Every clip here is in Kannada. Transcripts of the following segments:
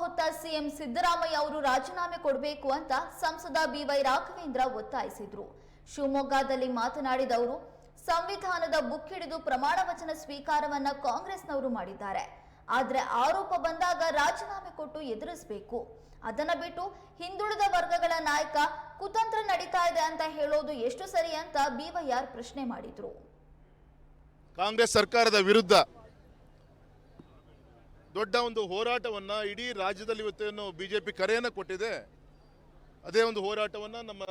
ಹೊತ್ತ ಸಿಎಂ ಸಿದ್ದರಾಮಯ್ಯ ಅವರು ರಾಜೀನಾಮೆ ಕೊಡಬೇಕು ಅಂತ ಸಂಸದ ಬಿವೈ ರಾಘವೇಂದ್ರ ಒತ್ತಾಯಿಸಿದ್ರು. ಶಿವಮೊಗ್ಗದಲ್ಲಿ ಮಾತನಾಡಿದ ಅವರು, ಸಂವಿಧಾನದ ಬುಕ್ ಹಿಡಿದು ಪ್ರಮಾಣ ವಚನ ಸ್ವೀಕಾರವನ್ನ ಕಾಂಗ್ರೆಸ್ನವರು ಮಾಡಿದ್ದಾರೆ. ಆದ್ರೆ ಆರೋಪ ಬಂದಾಗ ರಾಜೀನಾಮೆ ಕೊಟ್ಟು ಎದುರಿಸಬೇಕು. ಅದನ್ನ ಬಿಟ್ಟು ಹಿಂದುಳಿದ ವರ್ಗಗಳ ನಾಯಕ ಕುತಂತ್ರ ನಡೀತಾ ಇದೆ ಅಂತ ಹೇಳೋದು ಎಷ್ಟು ಸರಿ ಅಂತ ಬಿವೈಆರ್ ಪ್ರಶ್ನೆ ಮಾಡಿದ್ರು. ಕಾಂಗ್ರೆಸ್ ಸರ್ಕಾರದ ವಿರುದ್ಧ ದೊಡ್ಡ ಒಂದು ಹೋರಾಟವನ್ನ ಇಡೀ ರಾಜ್ಯದಲ್ಲಿ ಇವತ್ತೇನು ಬಿಜೆಪಿ ಕರೆಯನ್ನು ಕೊಟ್ಟಿದೆ. ಅದೇ ಒಂದು ಹೋರಾಟವನ್ನ ನಮ್ಮ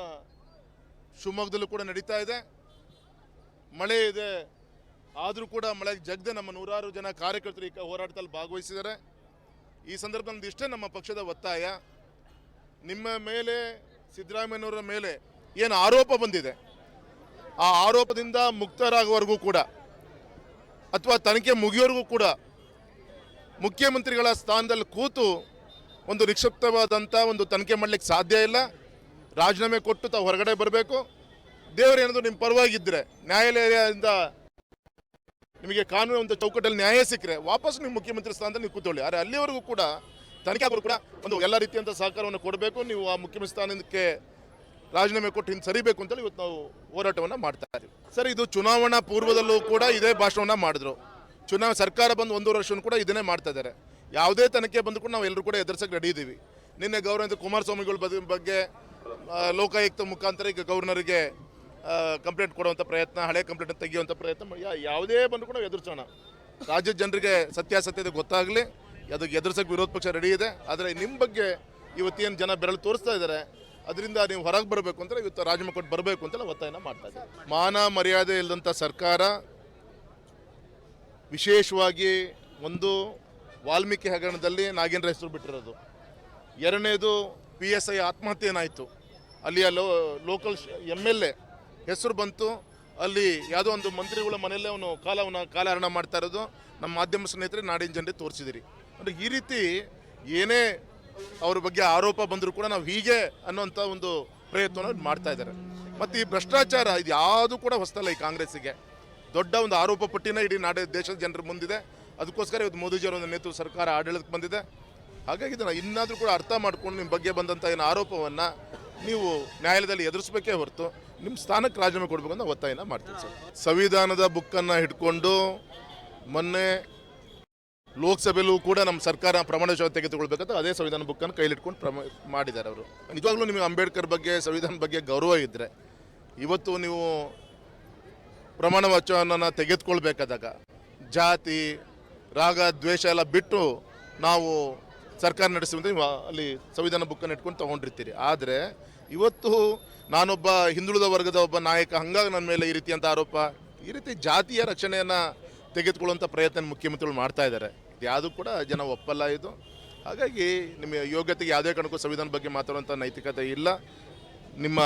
ಶಿವಮೊಗ್ಗದಲ್ಲೂ ಕೂಡ ನಡೀತಾ ಇದೆ. ಮಳೆ ಇದೆ. ಆದರೂ ಕೂಡ ಮಳೆಗೆ ಜಗದೆ ನಮ್ಮ ನೂರಾರು ಜನ ಕಾರ್ಯಕರ್ತರು ಈ ಹೋರಾಟದಲ್ಲಿ ಭಾಗವಹಿಸಿದ್ದಾರೆ. ಈ ಸಂದರ್ಭದಲ್ಲಿ ಇಷ್ಟೇ ನಮ್ಮ ಪಕ್ಷದ ಒತ್ತಾಯ. ನಿಮ್ಮ ಮೇಲೆ, ಸಿದ್ದರಾಮಯ್ಯನವರ ಮೇಲೆ ಏನು ಆರೋಪ ಬಂದಿದೆ? ಆ ಆರೋಪದಿಂದ ಮುಕ್ತರಾಗುವವರೆಗೂ ಕೂಡ, ಅಥವಾ ತನಿಖೆ ಮುಗಿಯೋವರೆಗೂ ಕೂಡ ಮುಖ್ಯಮಂತ್ರಿಗಳ ಸ್ಥಾನದಲ್ಲಿ ಕೂತು ಒಂದು ನಿಕ್ಷಿಪ್ತವಾದಂಥ ಒಂದು ತನಿಖೆ ಮಾಡಲಿಕ್ಕೆ ಸಾಧ್ಯ ಇಲ್ಲ. ರಾಜೀನಾಮೆ ಕೊಟ್ಟು ತಾವು ಹೊರಗಡೆ ಬರಬೇಕು. ದೇವರು ಏನಾದರೂ ನಿಮ್ಮ ಪರವಾಗಿದ್ದರೆ ನ್ಯಾಯಾಲಯದಿಂದ ನಿಮಗೆ ಕಾನೂನು ಒಂದು ಚೌಕಟ್ಟಲ್ಲಿ ನ್ಯಾಯ ಸಿಕ್ಕರೆ ವಾಪಸ್ ನಿಮ್ಮ ಮುಖ್ಯಮಂತ್ರಿ ಸ್ಥಾನದಲ್ಲಿ ನೀವು ಕೂತ್ಕೊಳ್ಳಿ. ಆದರೆ ಅಲ್ಲಿವರೆಗೂ ಕೂಡ ತನಿಖೆ ಆಗೋರು ಕೂಡ ಒಂದು ಎಲ್ಲ ರೀತಿಯಂಥ ಸಹಕಾರವನ್ನು ಕೊಡಬೇಕು. ನೀವು ಆ ಮುಖ್ಯಮಂತ್ರಿ ಸ್ಥಾನಕ್ಕೆ ರಾಜೀನಾಮೆ ಕೊಟ್ಟು ಹಿಂದೆ ಸರಿಬೇಕು ಅಂತೇಳಿ ಇವತ್ತು ನಾವು ಹೋರಾಟವನ್ನು ಮಾಡ್ತಾ ಇದ್ದೀವಿ. ಸರ್, ಇದು ಚುನಾವಣಾ ಪೂರ್ವದಲ್ಲೂ ಕೂಡ ಇದೇ ಭಾಷಣವನ್ನು ಮಾಡಿದ್ರು. ಚುನಾವಣೆ ಸರ್ಕಾರ ಬಂದು ಒಂದೂವರೆ ವರ್ಷವನ್ನು ಕೂಡ ಇದನ್ನೇ ಮಾಡ್ತಾ ಇದ್ದಾರೆ. ಯಾವುದೇ ತನಿಖೆ ಬಂದು ಕೂಡ ನಾವು ಎಲ್ಲರೂ ಕೂಡ ಎದುರಿಸಕ್ಕೆ ರೆಡಿ ಇದ್ದೀವಿ ನಿನ್ನೆ ಗೌರವ ಕುಮಾರಸ್ವಾಮಿಗಳ ಬಗ್ಗೆ ಲೋಕಾಯುಕ್ತ ಮುಖಾಂತರ ಈಗ ಗವರ್ನರಿಗೆ ಕಂಪ್ಲೇಂಟ್ ಕೊಡುವಂಥ ಪ್ರಯತ್ನ, ಹಳೆ ಕಂಪ್ಲೇಂಟ್ ತೆಗೆಯುವಂಥ ಪ್ರಯತ್ನ ಯಾವುದೇ ಬಂದು ಕೂಡ ಎದುರಿಸೋಣ. ರಾಜ್ಯದ ಜನರಿಗೆ ಸತ್ಯಾಸತ್ಯತೆ ಗೊತ್ತಾಗಲಿ ಅದಕ್ಕೆ ಎದುರಿಸಕ್ಕೆ ವಿರೋಧ ಪಕ್ಷ ರೆಡಿ ಇದೆ. ಆದರೆ ನಿಮ್ಮ ಬಗ್ಗೆ ಇವತ್ತೇನು ಜನ ಬೆರಳು ತೋರಿಸ್ತಾ ಇದ್ದಾರೆ, ಅದರಿಂದ ನೀವು ಹೊರಗೆ ಬರಬೇಕು ಅಂದರೆ ಇವತ್ತು ರಾಜಮಕ್ಕೋಟ್ ಕೊಟ್ಟು ಬರಬೇಕು ಅಂತೆಲ್ಲ ಒತ್ತಾಯನ ಮಾಡ್ತಾ ಇದ್ದಾರೆ ಮಾನ ಮರ್ಯಾದೆ ಇಲ್ಲದಂಥ ಸರ್ಕಾರ ವಿಶೇಷವಾಗಿ ಒಂದು ವಾಲ್ಮೀಕಿ ಹಗರಣದಲ್ಲಿ ನಾಗೇಂದ್ರ ಹೆಸರು ಬಿಟ್ಟಿರೋದು. ಎರಡನೇದು ಪಿ ಎಸ್ ಐ ಆತ್ಮಹತ್ಯೆ ಏನಾಯಿತು ಅಲ್ಲಿಯ ಲೋ ಲೋಕಲ್ ಎಂ ಎಲ್ ಎ ಹೆಸರು ಬಂತು. ಅಲ್ಲಿ ಯಾವುದೋ ಒಂದು ಮಂತ್ರಿಗಳ ಮನೆಯಲ್ಲೇ ಅವನು ಕಾಲವನ್ನ ಕಾಲಹರಣ ಮಾಡ್ತಾ ಇರೋದು. ನಮ್ಮ ಮಾಧ್ಯಮ ಸ್ನೇಹಿತರೆ, ನಾಡಿನ ಜನರಿಗೆ ತೋರಿಸಿದಿರಿ. ಅಂದರೆ ಈ ರೀತಿ ಏನೇ ಅವ್ರ ಬಗ್ಗೆ ಆರೋಪ ಬಂದರೂ ಕೂಡ ನಾವು ಹೀಗೆ ಅನ್ನೋಂಥ ಒಂದು ಪ್ರಯತ್ನವನ್ನು ಮಾಡ್ತಾ ಇದ್ದಾರೆ. ಮತ್ತು ಈ ಭ್ರಷ್ಟಾಚಾರ ಇದು ಯಾವುದು ಕೂಡ ಹೊಸದಲ್ಲ ಈ ಕಾಂಗ್ರೆಸ್ಸಿಗೆ. ದೊಡ್ಡ ಒಂದು ಆರೋಪ ಪಟ್ಟಿನ ಇಡೀ ನಾಡ ದೇಶದ ಜನರ ಮುಂದಿದೆ. ಅದಕ್ಕೋಸ್ಕರ ಇವತ್ತು ಮೋದಿಜಿಯವರ ಒಂದು ನೇತೃತ್ವ ಸರ್ಕಾರ ಆಡಳಿತಕ್ಕೆ ಬಂದಿದೆ. ಹಾಗಾಗಿ ಇದನ್ನು ಇನ್ನಾದರೂ ಕೂಡ ಅರ್ಥ ಮಾಡ್ಕೊಂಡು ನಿಮ್ಮ ಬಗ್ಗೆ ಬಂದಂಥ ಏನು ಆರೋಪವನ್ನು ನೀವು ನ್ಯಾಯಾಲಯದಲ್ಲಿ ಎದುರಿಸಬೇಕೇ ಹೊರತು ನಿಮ್ಮ ಸ್ಥಾನಕ್ಕೆ ರಾಜೀನಾಮೆ ಕೊಡಬೇಕು ಅಂತ ಒತ್ತಾಯನ ಮಾಡ್ತೀನಿ ಸರ್. ಸಂವಿಧಾನದ ಬುಕ್ಕನ್ನು ಹಿಡ್ಕೊಂಡು ಮೊನ್ನೆ ಲೋಕಸಭೆಯಲ್ಲೂ ಕೂಡ ನಮ್ಮ ಸರ್ಕಾರ ಪ್ರಮಾಣ ತೆಗೆದುಕೊಳ್ಬೇಕಂತ ಅದೇ ಸಂವಿಧಾನ ಬುಕ್ಕನ್ನು ಕೈಲಿಟ್ಕೊಂಡು ಪ್ರಮ ಮಾಡಿದ್ದಾರೆ ಅವರು. ನಿಜವಾಗ್ಲೂ ನಿಮಗೆ ಅಂಬೇಡ್ಕರ್ ಬಗ್ಗೆ ಸಂವಿಧಾನ ಬಗ್ಗೆ ಗೌರವ ಇದ್ದರೆ ಇವತ್ತು ನೀವು ಪ್ರಮಾಣ ವಚನವನ್ನು ತೆಗೆದುಕೊಳ್ಬೇಕಾದಾಗ ಜಾತಿ, ರಾಗ, ದ್ವೇಷ ಎಲ್ಲ ಬಿಟ್ಟು ನಾವು ಸರ್ಕಾರ ನಡೆಸುವಂತೆ ನೀವು ಅಲ್ಲಿ ಸಂವಿಧಾನ ಬುಕ್ಕನ್ನು ಇಟ್ಕೊಂಡು ತೊಗೊಂಡಿರ್ತೀರಿ. ಆದರೆ ಇವತ್ತು ನಾನೊಬ್ಬ ಹಿಂದುಳಿದ ವರ್ಗದ ಒಬ್ಬ ನಾಯಕ, ಹಂಗಾಗಿ ನನ್ನ ಮೇಲೆ ಈ ರೀತಿಯಂಥ ಆರೋಪ, ಈ ರೀತಿ ಜಾತಿಯ ರಕ್ಷಣೆಯನ್ನು ತೆಗೆದುಕೊಳ್ಳುವಂಥ ಪ್ರಯತ್ನ ಮುಖ್ಯಮಂತ್ರಿಗಳು ಮಾಡ್ತಾ ಇದ್ದಾರೆ. ಯಾವುದು ಕೂಡ ಜನ ಒಪ್ಪಲ್ಲ ಇದು. ಹಾಗಾಗಿ ನಿಮ್ಮ ಯೋಗ್ಯತೆಗೆ ಯಾವುದೇ ಕಾರಣಕ್ಕೂ ಸಂವಿಧಾನ ಬಗ್ಗೆ ಮಾತಾಡುವಂಥ ನೈತಿಕತೆ ಇಲ್ಲ. ನಿಮ್ಮ